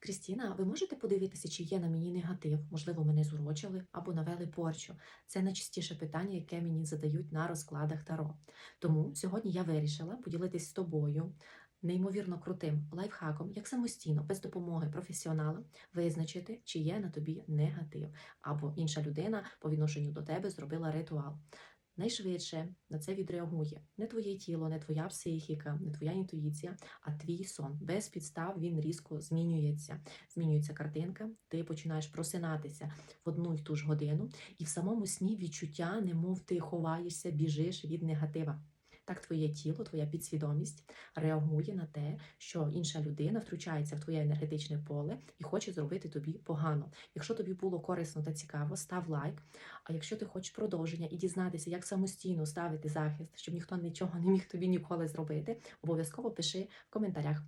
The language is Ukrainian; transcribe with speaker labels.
Speaker 1: Крістіна, ви можете подивитися, чи є на мені негатив? Можливо, мене зурочили або навели порчу. Це найчастіше питання, яке мені задають на розкладах Таро. Тому сьогодні я вирішила поділитись з тобою неймовірно крутим лайфхаком, як самостійно, без допомоги професіонала, визначити, чи є на тобі негатив, або інша людина по відношенню до тебе зробила ритуал. Найшвидше на це відреагує не твоє тіло, не твоя психіка, не твоя інтуїція, а твій сон. Без підстав він різко змінюється. Змінюється картинка, ти починаєш просинатися в одну й ту ж годину, і в самому сні відчуття, немов ти ховаєшся, біжиш від негатива. Так твоє тіло, твоя підсвідомість реагує на те, що інша людина втручається в твоє енергетичне поле і хоче зробити тобі погано. Якщо тобі було корисно та цікаво, став лайк. А якщо ти хочеш продовження і дізнатися, як самостійно ставити захист, щоб ніхто нічого не міг тобі ніколи зробити, обов'язково пиши в коментарях.